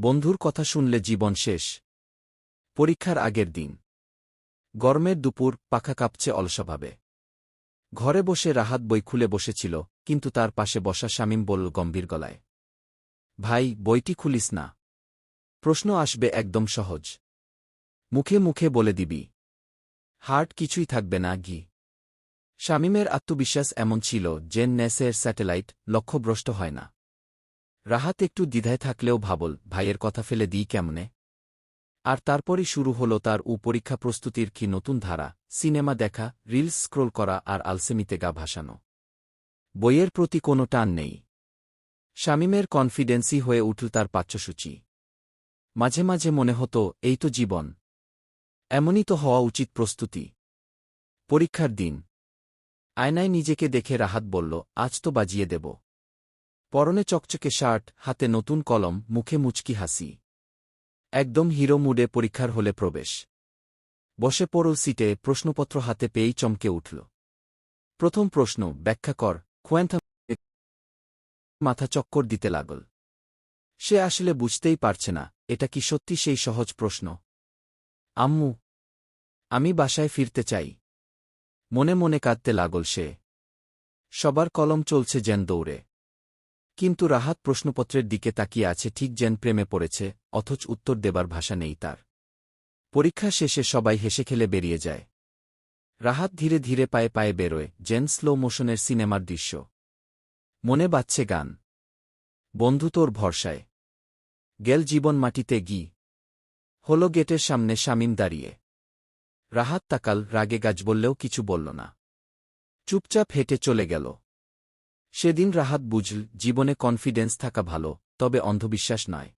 বন্ধুর কথা শুনলে জীবন শেষ। পরীক্ষার আগের দিন। গরমের দুপুর পাখা কাঁপছে অলসভাবে। ঘরে বসে রাহাত বই খুলে বসেছিল, কিন্তু তার পাশে বসা শামীম বলল গম্ভীর গলায়, ভাই, বইটি খুলিস না। প্রশ্ন আসবে একদম সহজ। মুখে মুখে বলে দিবি। হার্ট কিছুই থাকবে না গি শামীমের আত্মবিশ্বাস এমন ছিল জেন নেসের স্যাটেলাইট লক্ষ্যভ্রষ্ট হয় না। রাহাত একটু দ্বিধায় থাকলেও ভাবল, ভাইয়ের কথা ফেলে দিই কেমনে? আর তারপরই শুরু হল তার উ পরীক্ষা প্রস্তুতির কি নতুন ধারা, সিনেমা দেখা, রিলস স্ক্রোল করা আর আলসেমিতে গা ভাসানো। বইয়ের প্রতি কোনো টান নেই। শামীমের কনফিডেন্সই হয়ে উঠল তার পাচ্যসূচি মাঝে মাঝে মনে হতো, এই তো জীবন। এমনই তো হওয়া উচিত প্রস্তুতি। পরীক্ষার দিন। আয়নায় নিজেকে দেখে রাহাত বলল, আজ তো বাজিয়ে দেব। পরনে চকচকে শার্ট, হাতে নতুন কলম, মুখে মুচকি হাসি। একদম হিরো মুডে পরীক্ষার হলে প্রবেশ। বসে পড়ল সিটে, প্রশ্নপত্র হাতে পেয়েই চমকে উঠল। প্রথম প্রশ্ন, ব্যাখ্যা কর কোয়েন্থা মাথা চক্কর দিতে লাগল। সে আসলে বুঝতেই পারছে না, এটা কি সত্যি সেই সহজ প্রশ্ন? আম্মু, আমি বাসায় ফিরতে চাই। মনে মনে কাঁদতে লাগল সে। সবার কলম চলছে যেন দৌড়ে। কিন্তু রাহাত প্রশ্নপত্রের দিকে তাকিয়ে আছে ঠিক যেন প্রেমে পড়েছে, অথচ উত্তর দেবার ভাষা নেই তার। পরীক্ষা শেষে সবাই হেসে খেলে বেরিয়ে যায়। রাহাত ধীরে ধীরে পায়ে পায়ে বেরোয় জেন স্লো মোশনের সিনেমার দৃশ্য। মনে বাজছে গান। বন্ধু তোর ভরসায়। গেল জীবন মাটিতে গি। হল গেটের সামনে শামীম দাঁড়িয়ে। রাহাত তাকাল, রাগে গাছ বললেও কিছু বলল না। চুপচাপ হেঁটে চলে গেল। সেদিন রাহাত বুঝল, জীবনে কনফিডেন্স থাকা ভালো, তবে অন্ধবিশ্বাস নয়।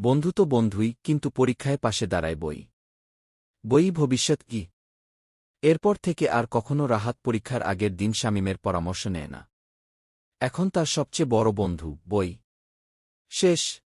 বন্ধু তো বন্ধুই, কিন্তু পরীক্ষায় পাশে দাঁড়ায় বই। বই ভবিষ্যৎ কি? এরপর থেকে আর কখনো রাহাত পরীক্ষার আগের দিন শামীমের পরামর্শ নেয় না। এখন তার সবচেয়ে বড় বন্ধু, বই। শেষ।